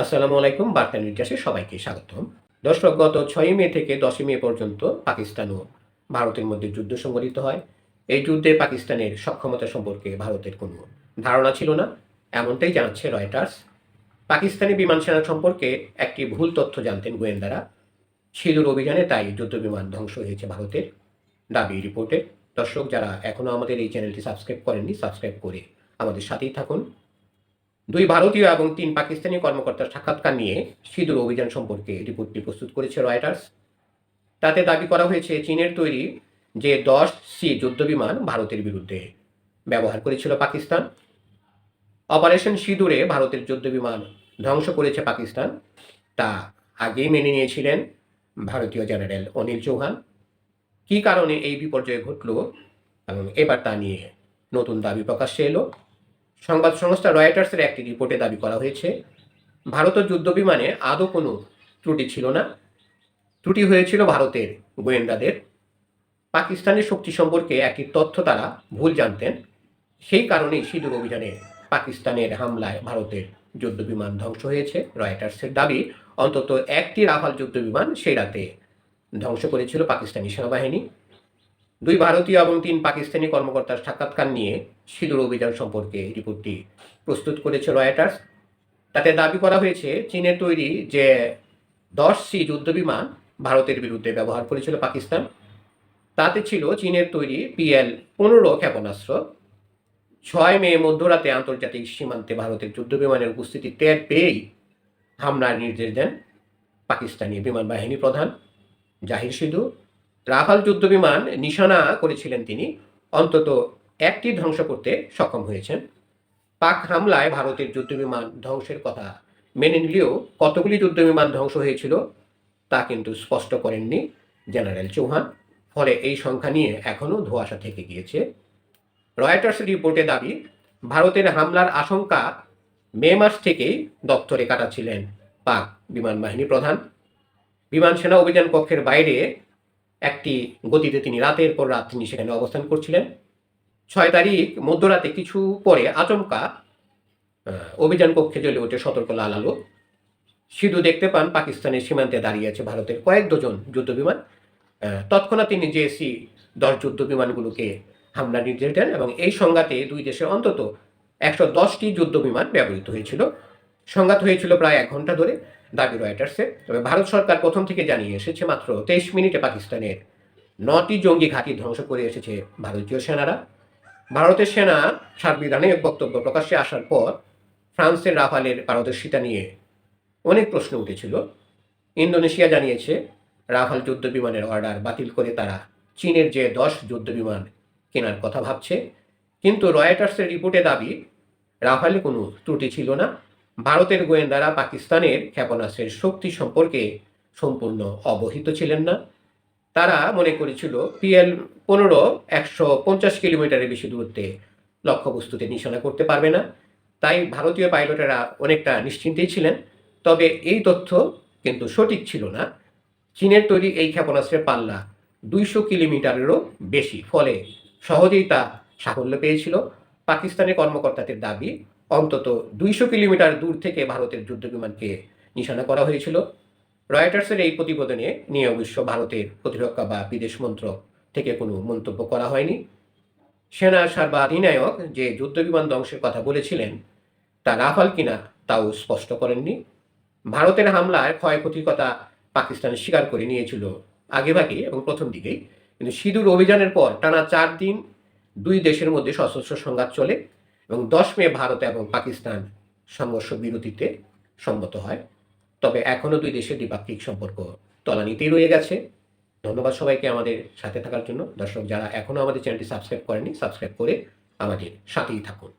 আসসালামু আলাইকুম, বার্তা নির্যাসে সবাইকে স্বাগতম। দর্শক, গত ছয়ই মে থেকে দশই মে পর্যন্ত পাকিস্তান ও ভারতের মধ্যে যুদ্ধ সংঘটিত হয়। এই যুদ্ধে পাকিস্তানের সক্ষমতা সম্পর্কে ভারতের কোনো ধারণা ছিল না, এমনটাই জানাচ্ছে রয়টার্স। পাকিস্তানি বিমান সেনা সম্পর্কে একটি ভুল তথ্য জানতেন গোয়েন্দারা। সিঁদুর অভিযানে তাই যুদ্ধ বিমান ধ্বংস হয়েছে ভারতের দাবি রিপোর্টে। দর্শক, যারা এখনও আমাদের এই চ্যানেলটি সাবস্ক্রাইব করেননি, সাবস্ক্রাইব করে আমাদের সাথেই থাকুন। দুই ভারতীয় এবং তিন পাকিস্তানি কর্মকর্তার সাক্ষাৎকার নিয়ে সিঁদুর অভিযান সম্পর্কে রিপোর্টটি প্রস্তুত করেছে রয়টার্স। তাতে দাবি করা হয়েছে, চীনের তৈরি যে দশ সি যুদ্ধবিমান ভারতের বিরুদ্ধে ব্যবহার করেছিল পাকিস্তান। অপারেশন সিঁদুরে ভারতের যুদ্ধবিমান ধ্বংস করেছে পাকিস্তান। তা আগেই মেনে নিয়েছিলেন ভারতীয় জেনারেল অনিল চৌহান। কী কারণে এই বিপর্যয় ঘটল এবং এবার তা নিয়ে নতুন দাবি প্রকাশ্যে এলো? সংবাদ সংস্থা রয়টার্সের একটি রিপোর্টে দাবি করা হয়েছে ভারতের যুদ্ধবিমানে আদৌ কোনো ত্রুটি ছিল না। ত্রুটি হয়েছিল ভারতের গোয়েন্দাদের। পাকিস্তানের শক্তি সম্পর্কে একটি তথ্য তারা ভুল জানতেন। সেই কারণেই সিঁদুর অভিযানে পাকিস্তানের হামলায় ভারতের যুদ্ধবিমান ধ্বংস হয়েছে। রয়টার্সের দাবি, অন্তত একটি রাফাল যুদ্ধবিমান সেই রাতে ধ্বংস করেছিল পাকিস্তানি সেনাবাহিনী। দুই ভারতীয় এবং তিন পাকিস্তানি কর্মকর্তার সাক্ষাৎকার নিয়ে সিঁদুর অভিযান সম্পর্কে রিপোর্টটি প্রস্তুত করেছে রয়টার্স। তাতে দাবি করা হয়েছে, চীনের তৈরি যে দশ সি যুদ্ধবিমান ভারতের বিরুদ্ধে ব্যবহার করেছিল পাকিস্তান, তাতে ছিল চীনের তৈরি পিএল পনেরো ক্ষেপণাস্ত্র। ছয় মে মধ্যরাতে আন্তর্জাতিক সীমান্তে ভারতের যুদ্ধবিমানের উপস্থিতি টের পেয়েই হামলার নির্দেশ দেন পাকিস্তানি বিমান বাহিনী প্রধান জাহির সিধু রাফাল যুদ্ধবিমান নিশানা করেছিলেন তিনি, অন্তত একটি ধ্বংস করতে সক্ষম হয়েছেন। পাক হামলায় ভারতের যুদ্ধবিমান ধ্বংসের কথা মেনে নিলেও কতগুলি যুদ্ধবিমান ধ্বংস হয়েছিল তা কিন্তু স্পষ্ট করেননি জেনারেল চৌহান। ফলে এই সংখ্যা নিয়ে এখনও ধোঁয়াশা থেকে গিয়েছে। রয়টার্স রিপোর্টে দাবি, ভারতের হামলার আশঙ্কা মে মাস থেকেই দপ্তরে কাটাচ্ছিলেন পাক বিমান বাহিনী প্রধান। বিমান সেনা অভিযান কক্ষের বাইরে একটি গতিতে তিনি রাতের পর রাত তিনি সেখানে অবস্থান করছিলেন। ছয় তারিখ মধ্যরাতে কিছু পরে আচমকা অভিযান কক্ষে জ্বলে ওঠে সতর্ক লাল আলো। সিধু দেখতে পান পাকিস্তানের সীমান্তে দাঁড়িয়ে আছে ভারতের কয়েক ডজন যুদ্ধবিমান আহ, তৎক্ষণাৎ তিনি জেএসি দশ যুদ্ধ বিমানগুলোকে হামলা নির্দেশ দেন এবং এই সংঘাতে দুই দেশের অন্তত একশো দশটি যুদ্ধ বিমান ব্যবহৃত হয়েছিল। সংঘাত হয়েছিল প্রায় এক ঘণ্টা ধরে দাবি রয়টার্সে। তবে ভারত সরকার প্রথম থেকে জানিয়ে এসেছে মাত্র তেইশ মিনিটে পাকিস্তানের নটি জঙ্গি ঘাঁটি ধ্বংস করে এসেছে ভারতীয় সেনারা। ভারতের সেনা সাংবিধানিক বক্তব্য প্রকাশ্যে আসার পর ফ্রান্সের রাফালের পারদর্শিতা নিয়ে অনেক প্রশ্ন উঠেছিল। ইন্দোনেশিয়া জানিয়েছে, রাফাল যুদ্ধ বিমানের অর্ডার বাতিল করে তারা চীনের যে দশ যুদ্ধ বিমান কেনার কথা ভাবছে। কিন্তু রয়টার্সের রিপোর্টে দাবি, রাফালে কোনো ত্রুটি ছিল না। ভারতের গোয়েন্দারা পাকিস্তানের ক্ষেপণাস্ত্রের শক্তি সম্পর্কে সম্পূর্ণ অবহিত ছিলেন না। তারা মনে করেছিল পিএল পনেরো একশো পঞ্চাশ কিলোমিটারের বেশি দূরত্বে লক্ষ্যবস্তুতে নিশানা করতে পারবে না। তাই ভারতীয় পাইলটেরা অনেকটা নিশ্চিন্তেই ছিলেন। তবে এই তথ্য কিন্তু সঠিক ছিল না। চীনের তৈরি এই ক্ষেপণাস্ত্রের পাল্লা দুইশো কিলোমিটারেরও বেশি, ফলে সহজেই তা সাফল্য পেয়েছিল। পাকিস্তানের কর্মকর্তাদের দাবি, অন্তত দুইশো কিলোমিটার দূর থেকে ভারতের যুদ্ধবিমানকে নিশানা করা হয়েছিল। রয়টার্সের এই প্রতিবেদনে নিয়ে অবশ্য ভারতের প্রতিরক্ষা বা বিদেশ মন্ত্রক থেকে কোনো মন্তব্য করা হয়নি। সেনা সর্বাধিনায়ক যে যুদ্ধবিমান ধ্বংসের কথা বলেছিলেন, তা রাফাল কিনা তাও স্পষ্ট করেননি। ভারতের হামলার ক্ষয়ক্ষতির কথা পাকিস্তান স্বীকার করে নিয়েছিল আগেভাগে এবং প্রথম দিকেই। কিন্তু সিঁদুর অভিযানের পর টানা চার দিন দুই দেশের মধ্যে সশস্ত্র সংঘাত চলে এবং দশ মে ভারত এবং পাকিস্তান সংঘর্ষ বিরতিতে সম্মত হয়। তবে এখনও দুই দেশের দ্বিপাক্ষিক সম্পর্ক তলানিতেই রয়ে গেছে। ধন্যবাদ সবাইকে আমাদের সাথে থাকার জন্য। দর্শক, যারা এখনও আমাদের চ্যানেলটি সাবস্ক্রাইব করেনি সাবস্ক্রাইব করে আমাদের সাথেই থাকুন।